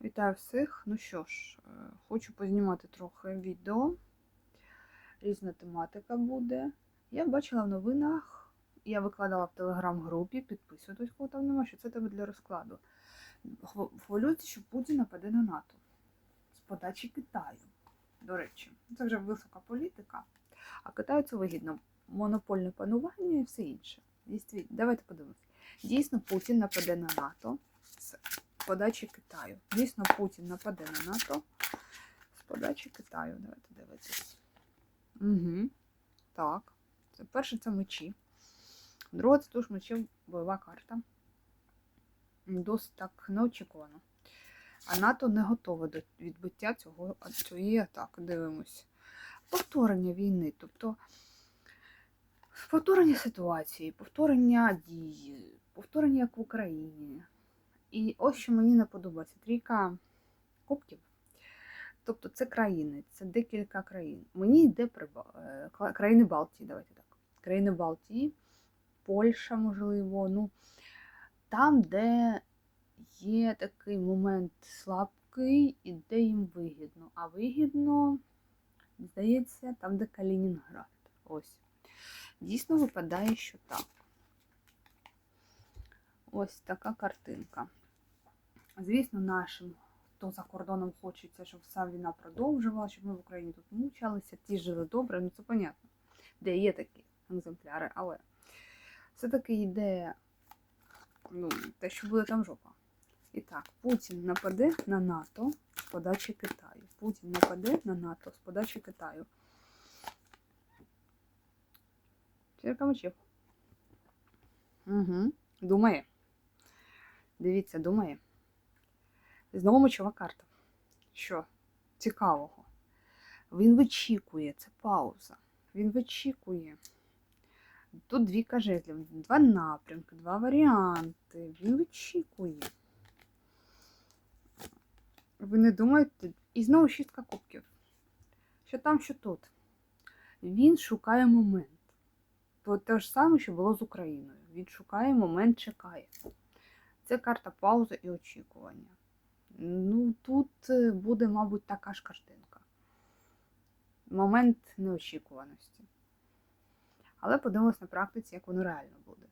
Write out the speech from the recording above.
Вітаю всіх. Ну що ж, е, хочу познімати трохи відео. Різна тематика буде. Я бачила в новинах, я викладала в телеграм-групі, підписуйтесь, кого там немає, що це тебе для розкладу. Хвилюється, що Путін нападе на НАТО з подачі Китаю. До речі, це вже висока політика, а Китаю це вигідно. Монопольне панування і все інше. Давайте подивимось. Дійсно, Путін нападе на НАТО з подачі Китаю. Дійсно, Путін нападе на НАТО з подачі Китаю. Давайте дивитись. Угу. Так. Це перше це мечі. Друге, це туш мечів бойова карта. Досить так неочікувано. А НАТО не готове до відбиття цього, цієї атаки. Дивимось. Повторення війни. Тобто повторення ситуації, повторення дії, повторення як в Україні. І ось що мені не подобається. Трійка кубків. Тобто це країни, це декілька країн. Мені йде приба- е, країни Балтії, давайте так. Країни Балтії, Польща, можливо. Ну, там, де є такий момент слабкий і де їм вигідно. А вигідно, здається, там, де Калінінград. Ось. Дійсно випадає, що так. Ось така картинка. Звісно, нашим, хто за кордоном хочеться, щоб вся війна продовжувала, щоб ми в Україні тут мучалися, ті жили добре, ну це понятно, де є такі екземпляри, але все-таки йде ну, те, що буде там жопа. І так, Путін нападе на НАТО з подачі Китаю. Путін нападе на НАТО з подачі Китаю. Чирка мечів. Угу. Думає. Дивіться, думає. Знову мечова карта. Що? Цікавого. Він вичікує, це пауза. Він вичікує. Тут дві жезлів, два напрямки, два варіанти. Він вичікує. Ви не думаєте? І знову шістка кубків. Що там, що тут. Він шукає момент. То те ж саме, що було з Україною. Він шукає момент, чекає. Це карта паузи і очікування. Ну, тут е, буде, мабуть, така ж картинка. Момент неочікуваності. Але подивимось на практиці, як воно реально буде.